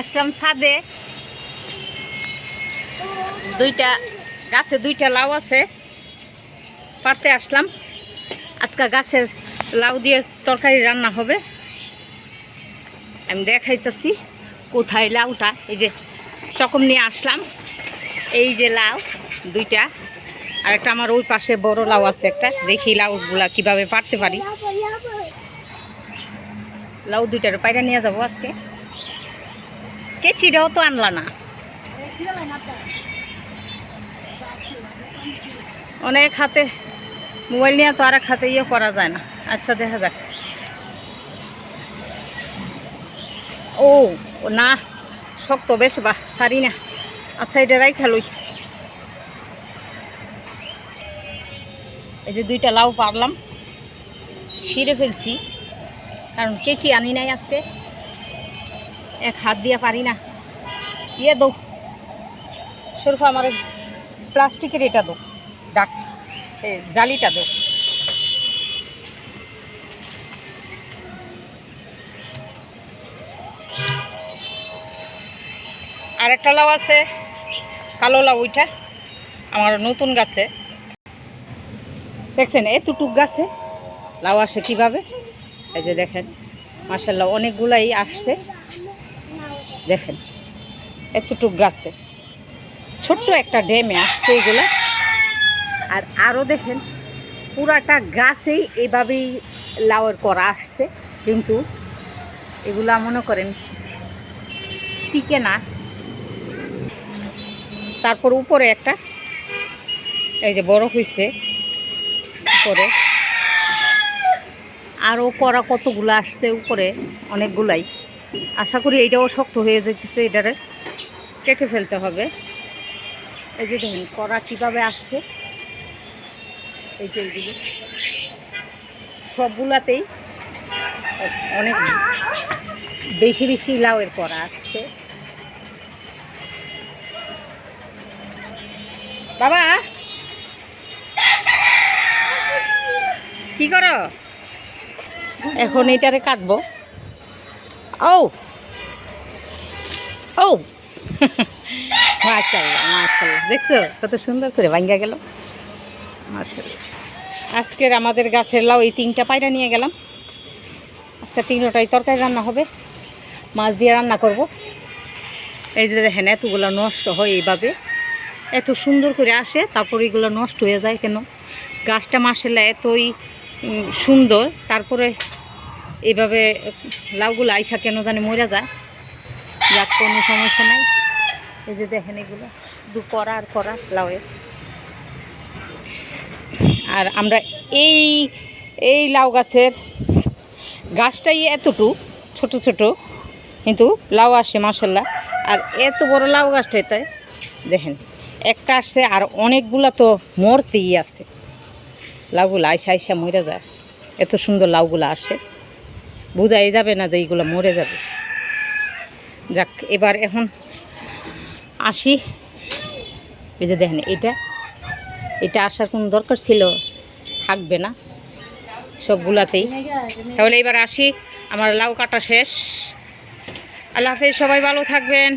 আসলাম ছাদে। দুইটা গাছে দুইটা লাউ আছে। পারতে আসলাম। আজকে গাছের লাউ দিয়ে তরকারি রান্না হবে। আমি দেখাইতেছি কোথায় লাউটা। এই যে চকম নিয়ে আসলাম। এই যে লাউ দুইটা। আর একটা আমার ওই পাশে বড় লাউ আছে একটা। দেখি লাউগুলা কীভাবে পারতে পারি। লাউ দুইটার পায়রা নিয়ে যাব আজকে। কেচিটাও তো আনলা না। অনেক হাতে মোবাইল নিয়ে তো আর এক হাতে ইয়ে করা যায় না। আচ্ছা দেখা যাক। ও, না, শক্ত বেশ বা পারি না। আচ্ছা এটা রাই খেলুই এই যে দুইটা লাউ পারলাম, ছিঁড়ে ফেলছি, কারণ কেচি আনি নাই আজকে। এক হাত দিয়ে পারি না। ইয়ে দো। সরফা আমার প্লাস্টিকের এটা দো। ডাক জালিটা দো। আর একটা লাউ আছে, কালো লাউ ওইটা, আমার নতুন গাছে। দেখছেন এতটুক গাছে লাউ আসে কীভাবে? এই যে দেখেন মাসাল্লাহ অনেকগুলাই আসছে। দেখেন, এতটুক গাছে। ছোট্ট একটা ড্যামে আসছে এগুলো। আর আরও দেখেন, পুরাটা গাছেই এভাবেই লাউয়ের করা আসছে। কিন্তু এগুলা মনে করেন টিকে না। তারপর উপরে একটা, এই যে বড় হয়েছে উপরে। আরও করা কতগুলো আসছে উপরে, অনেকগুলাই। আশা করি এইটাও শক্ত হয়ে যেতেছে এটারে। কেটে ফেলতে হবে। এই যে দেখুন করা কীভাবে আসছে? এই যে সবগুলাতেই অনেক বেশি বেশি লাউয়ের করা আসছে। বাবা! কি করো? এখন এটারে কাটবো। মাশাল্লাহ মাশাল্লাহ দেখছ সুন্দর করে গেল? আজকের আমাদের গাছের লাউ তিনটা পায়রা নিয়ে গেলাম। আজকে তরকারি রান্না হবে। মাছ দিয়ে রান্না করব। এই যে দেখেন, এতগুলো নষ্ট হয় এইভাবে। এত সুন্দর করে আসে, তারপর এগুলো নষ্ট হয়ে যায় কেন? গাছটা মাসাল্লাহ এতই সুন্দর। তারপরে এইভাবে লাউগুলো আইসা কেন জানি মরে যায়। যাক, কোনো সমস্যা নাই। এই যে দেখেন এগুলো, দু করা আর করা লাউয়ের। আর আমরা এই এই লাউ গাছের গাছটাই এতটুক ছোট ছোট, কিন্তু লাউ আসে মাসাল্লাহ আর এত বড় লাউ গাছটাতে দেখেন একটা আসছে আর অনেকগুলা তো মরতেই আছে। লাউগুলো আইসা আইসা মরে যায়। এত সুন্দর লাউগুলো আসে। বোঝাই যাবে না যে এইগুলো মরে যাবে। যাক, এবার এখন আসি। এই যে দেখেন, এটা এটা আসার কোনো দরকার ছিল, থাকবে না সবগুলাতেই। তাহলে এবার আসি, আমার লাউ কাটা শেষ। আল্লাহ হাফেজ, সবাই ভালো থাকবেন।